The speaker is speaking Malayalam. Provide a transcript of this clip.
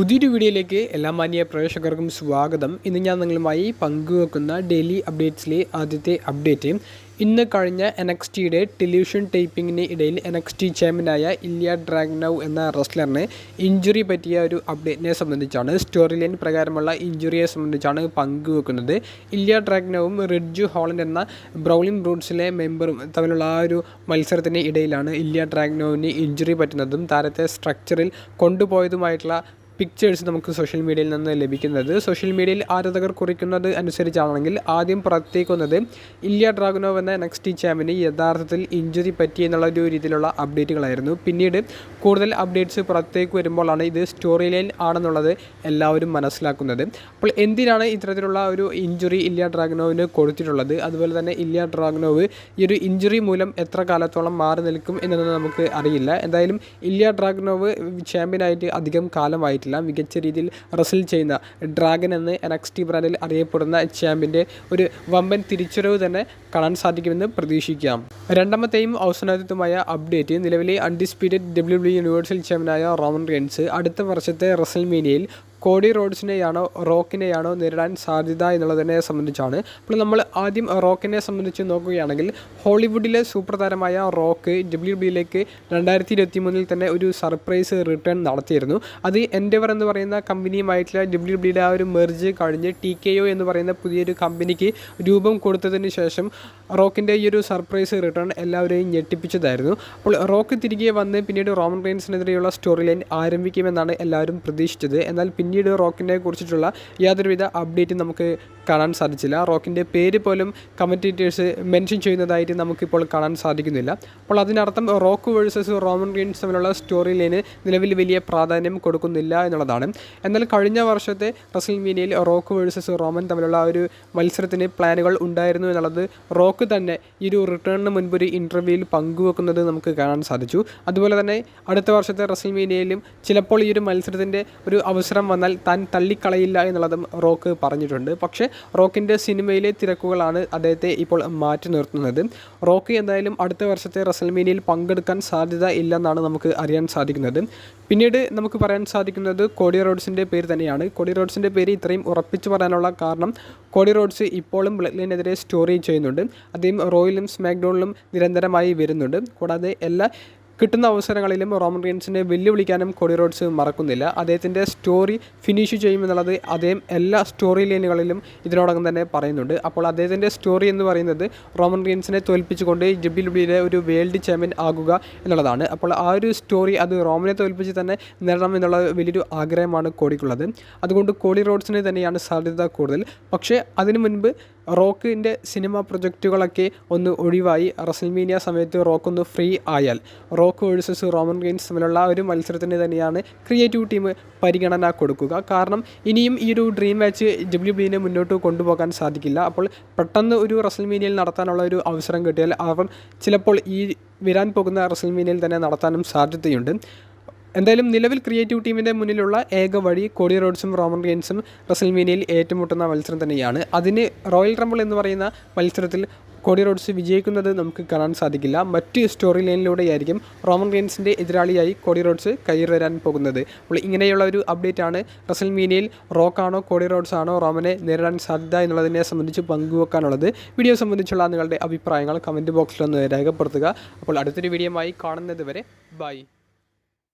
പുതിയൊരു വീഡിയോയിലേക്ക് എല്ലാ മാന്യ പ്രേക്ഷകർക്കും സ്വാഗതം. ഇന്ന് ഞാൻ നിങ്ങളുമായി പങ്കുവെക്കുന്ന ഡെയിലി അപ്ഡേറ്റ്സിലെ ആദ്യത്തെ അപ്ഡേറ്റ്. ഇന്ന് കഴിഞ്ഞ എൻ എക്സ് ടിയുടെ ടെലിവിഷൻ ടൈപ്പിങ്ങിന് ഇടയിൽ എൻ എക്സ് ടി ചാമ്പ്യനായ ഇല്യ ഡ്രാഗ്നവ് എന്ന റെസ്ലറിന് ഇഞ്ചുറി പറ്റിയ ഒരു അപ്ഡേറ്റിനെ സംബന്ധിച്ചാണ് സ്റ്റോറി ലൈൻ പ്രകാരമുള്ള ഇഞ്ചുറിയെ സംബന്ധിച്ചാണ് പങ്കുവെക്കുന്നത്. ഇല്യ ഡ്രാഗ്നവും റിഡ്ജു ഹോളൻഡ് എന്ന ബ്രൗളിംഗ് ബ്രൂട്ട്സിലെ മെമ്പറും തമ്മിലുള്ള ആ ഒരു മത്സരത്തിന് ഇടയിലാണ് ഇല്യ ഡ്രാഗ്നോവിന് ഇഞ്ചുറി പറ്റുന്നതും താരത്തെ സ്ട്രക്ചറിൽ കൊണ്ടുപോയതുമായിട്ടുള്ള പിക്ചേഴ്സ് നമുക്ക് സോഷ്യൽ മീഡിയയിൽ നിന്ന് ലഭിക്കുന്നത്. സോഷ്യൽ മീഡിയയിൽ ആരാധകർ കുറിക്കുന്നത് അനുസരിച്ചാണെങ്കിൽ ആദ്യം പുറത്തേക്കുന്നത് ഇല്യ ഡ്രാഗനോവ് എന്ന നെക്സ്റ്റ് ചാമ്പിന് യഥാർത്ഥത്തിൽ ഇഞ്ചുറി പറ്റി എന്നുള്ള ഒരു രീതിയിലുള്ള അപ്ഡേറ്റുകളായിരുന്നു പിന്നീട് കൂടുതൽ അപ്ഡേറ്റ്സ് പുറത്തേക്ക് വരുമ്പോഴാണ് ഇത് സ്റ്റോറി ലൈൻ ആണെന്നുള്ളത് എല്ലാവരും മനസ്സിലാക്കുന്നത്. അപ്പോൾ എന്തിനാണ് ഇത്തരത്തിലുള്ള ഒരു ഇഞ്ചുറി ഇല്യ ഡ്രാഗനോവിന് കൊടുത്തിട്ടുള്ളത്? അതുപോലെ തന്നെ ഇല്യ ഡ്രാഗനോവ് ഈ ഒരു ഇഞ്ചുറി മൂലം എത്ര കാലത്തോളം മാറി നിൽക്കും എന്നൊന്നും നമുക്ക് അറിയില്ല. എന്തായാലും ഇല്യ ഡ്രാഗനോവ് ചാമ്പ്യനായിട്ട് അധികം കാലമായിട്ടില്ല. മികച്ച രീതിയിൽ റസിൽ ചെയ്യുന്ന ഡ്രാഗൻ എന്ന് എൻ എക്സ് ടി ബ്രാൻഡിൽ അറിയപ്പെടുന്ന ചാമ്പ്യന്റെ ഒരു വമ്പൻ തിരിച്ചുവരവ് തന്നെ കാണാൻ സാധിക്കുമെന്ന് പ്രതീക്ഷിക്കാം. രണ്ടാമത്തെയും അവസാനത്തുമായ അപ്ഡേറ്റ് നിലവിലെ അൺഡിസ്പ്യൂട്ടഡ് ഡബ്ല്യു ഡബ്ല്യു യൂണിവേഴ്സൽ ചാമ്പ്യനായ റോമൻ റെയിൻസ് അടുത്ത വർഷത്തെ റസൽമേനിയയിൽ കോഡി റോഡ്സിനെയാണോ റോക്കിനെയാണോ നേരിടാൻ സാധ്യത എന്നുള്ളതിനെ സംബന്ധിച്ചാണ്. അപ്പോൾ നമ്മൾ ആദ്യം റോക്കിനെ സംബന്ധിച്ച് നോക്കുകയാണെങ്കിൽ ഹോളിവുഡിലെ സൂപ്പർ താരമായ റോക്ക് ഡബ്ല്യു ഡബ്ല്യുയിലേക്ക് രണ്ടായിരത്തി ഇരുപത്തി മൂന്നിൽ തന്നെ ഒരു സർപ്രൈസ് റിട്ടേൺ നടത്തിയിരുന്നു. അത് എൻഡെവർ എന്ന് പറയുന്ന കമ്പനിയുമായിട്ടുള്ള ഡബ്ല്യു ഡബ്ല്യുടെ ആ ഒരു മെർജ് കഴിഞ്ഞ് ടി കെ ഒ എന്ന് പറയുന്ന പുതിയൊരു കമ്പനിക്ക് രൂപം കൊടുത്തതിന് ശേഷം റോക്കിന്റെ ഈ ഒരു സർപ്രൈസ് റിട്ടേൺ എല്ലാവരെയും ഞെട്ടിപ്പിച്ചതായിരുന്നു. അപ്പോൾ റോക്ക് തിരികെ വന്ന് പിന്നീട് റോമൻ റെയിൻസിനെതിരെയുള്ള സ്റ്റോറി ലൈൻ ആരംഭിക്കുമെന്നാണ് എല്ലാവരും പ്രതീക്ഷിച്ചത്. എന്നാൽ പിന്നീട് റോക്കിനെ കുറിച്ചിട്ടുള്ള യാതൊരുവിധ അപ്ഡേറ്റും നമുക്ക് കാണാൻ സാധിച്ചില്ല. റോക്കിന്റെ പേര് പോലും കമന്റേറ്റേഴ്സ് മെൻഷൻ ചെയ്യുന്നതായിട്ട് നമുക്കിപ്പോൾ കാണാൻ സാധിക്കുന്നില്ല. അപ്പോൾ അതിനർത്ഥം റോക്ക് വേഴ്സസ് റോമൻ റീൻസ് തമ്മിലുള്ള സ്റ്റോറി ലൈന് നിലവിൽ വലിയ പ്രാധാന്യം കൊടുക്കുന്നില്ല എന്നുള്ളതാണ്. എന്നാൽ കഴിഞ്ഞ വർഷത്തെ റസൽമീനിയയിൽ റോക്ക് വേഴ്സസ് റോമൻ തമ്മിലുള്ള ഒരു മത്സരത്തിന് പ്ലാനുകൾ ഉണ്ടായിരുന്നു എന്നുള്ളത് റോക്ക് തന്നെ ഈ ഒരു റിട്ടേണിന് മുൻപ് ഒരു ഇന്റർവ്യൂവിൽ പങ്കുവെക്കുന്നത് നമുക്ക് കാണാൻ സാധിച്ചു. അതുപോലെ തന്നെ അടുത്ത വർഷത്തെ റസൽമീനിയയിലും ചിലപ്പോൾ ഈ ഒരു മത്സരത്തിന്റെ ഒരു അവസരം വന്നാൽ താൻ തള്ളിക്കളയില്ല എന്നുള്ളതും റോക്ക് പറഞ്ഞിട്ടുണ്ട്. പക്ഷേ റോക്കിന്റെ സിനിമയിലെ തിരക്കുകളാണ് അദ്ദേഹത്തെ ഇപ്പോൾ മാറ്റി നിർത്തുന്നത്. റോക്ക് എന്തായാലും അടുത്ത വർഷത്തെ റസൽമീനിയിൽ പങ്കെടുക്കാൻ സാധ്യത ഇല്ലെന്നാണ് നമുക്ക് അറിയാൻ സാധിക്കുന്നത്. പിന്നീട് നമുക്ക് പറയാൻ സാധിക്കുന്നത് കോടി റോഡ്സിന്റെ പേര് തന്നെയാണ്. കോടി റോഡ്സിന്റെ പേര് ഇത്രയും ഉറപ്പിച്ചു പറയാനുള്ള കാരണം കോടി റോഡ്സ് ഇപ്പോഴും ബ്ലഡ്ലൈനെതിരെ സ്റ്റോറി ചെയ്യുന്നുണ്ട്. അദ്ദേഹം റോയിലും സ്മാക്ഡൗണിലും നിരന്തരമായി വരുന്നുണ്ട്. കൂടാതെ എല്ലാ കിട്ടുന്ന അവസരങ്ങളിലും റോമൻ റീൻസിനെ വെല്ലുവിളിക്കാനും കോഡി റോഡ്സ് മറക്കുന്നില്ല. അദ്ദേഹത്തിന്റെ സ്റ്റോറി ഫിനിഷ് ചെയ്യുമെന്നുള്ളത് അദ്ദേഹം എല്ലാ സ്റ്റോറി ലൈനുകളിലും ഇതിനോടകം തന്നെ പറയുന്നുണ്ട്. അപ്പോൾ അദ്ദേഹത്തിന്റെ സ്റ്റോറി എന്ന് പറയുന്നത് റോമൻ റീൻസിനെ തോൽപ്പിച്ചുകൊണ്ട് ഡബ്ല്യു ഡബ്ല്യുയിലെ ഒരു വേൾഡ് ചാമ്പ്യൻ ആകുക എന്നുള്ളതാണ്. അപ്പോൾ ആ ഒരു സ്റ്റോറി അത് റോമനെ തോൽപ്പിച്ച് തന്നെ നേടണം എന്നുള്ള വലിയൊരു ആഗ്രഹമാണ് കോടിക്കുള്ളത് അതുകൊണ്ട് കോഡി റോഡ്സിന് തന്നെയാണ് സാധ്യത കൂടുതൽ. പക്ഷേ അതിനു മുൻപ് റോക്കിന്റെ സിനിമ പ്രൊജക്റ്റുകളൊക്കെ ഒന്ന് ഒഴിവായി റസൽമീനിയ സമയത്ത് റോക്ക് ഒന്ന് ഫ്രീ ആയാൽ. റോക്ക് വേഴ്സസ് റോമൻ റെയിൻസ് തമ്മിലുള്ള ഒരു മത്സരത്തിന് തന്നെയാണ് ക്രിയേറ്റീവ് ടീം പരിഗണന കൊടുക്കുക. കാരണം ഇനിയും ഈ ഒരു ഡ്രീം മാച്ച് ഡബ്ല്യു ബിനെ മുന്നോട്ട് കൊണ്ടുപോകാൻ സാധിക്കില്ല. അപ്പോൾ പെട്ടെന്ന് ഒരു റസൽമീനിയയിൽ നടത്താനുള്ള ഒരു അവസരം കിട്ടിയാൽ അവർ ചിലപ്പോൾ ഈ വരാൻ പോകുന്ന റസൽമീനിയയിൽ തന്നെ നടത്താനും സാധ്യതയുണ്ട്. എന്തായാലും നിലവിൽ ക്രിയേറ്റീവ് ടീമിന്റെ മുന്നിലുള്ള ഏക വഴി കോഡി റോഡ്സും റോമൻ റെയിൻസും റസൽമീനിയയിൽ ഏറ്റുമുട്ടുന്ന മത്സരം തന്നെയാണ്. അതിന് റോയൽ റംബിൾ എന്ന് പറയുന്ന മത്സരത്തിൽ കോഡി റോഡ്സ് വിജയിക്കുന്നത് നമുക്ക് കാണാൻ സാധിക്കില്ല. മറ്റ് സ്റ്റോറി ലൈനിലൂടെയായിരിക്കും റോമൻ റെയിൻസിന്റെ എതിരാളിയായി കോഡി റോഡ്സ് കയറി വരാൻ പോകുന്നത്. അപ്പോൾ ഇങ്ങനെയുള്ള ഒരു അപ്ഡേറ്റ് ആണ് റസൽമീനിയയിൽ റോക്കാണോ കോഡി റോഡ്സ് ആണോ റോമനെ നേരിടാൻ സാധ്യത എന്നുള്ളതിനെ സംബന്ധിച്ച് പങ്കുവെക്കാനുള്ളത്. വീഡിയോ സംബന്ധിച്ചുള്ള നിങ്ങളുടെ അഭിപ്രായങ്ങൾ കമന്റ് ബോക്സിലൊന്ന് രേഖപ്പെടുത്തുക. അപ്പോൾ അടുത്തൊരു വീഡിയോയുമായി കാണുന്നത് വരെ ബൈ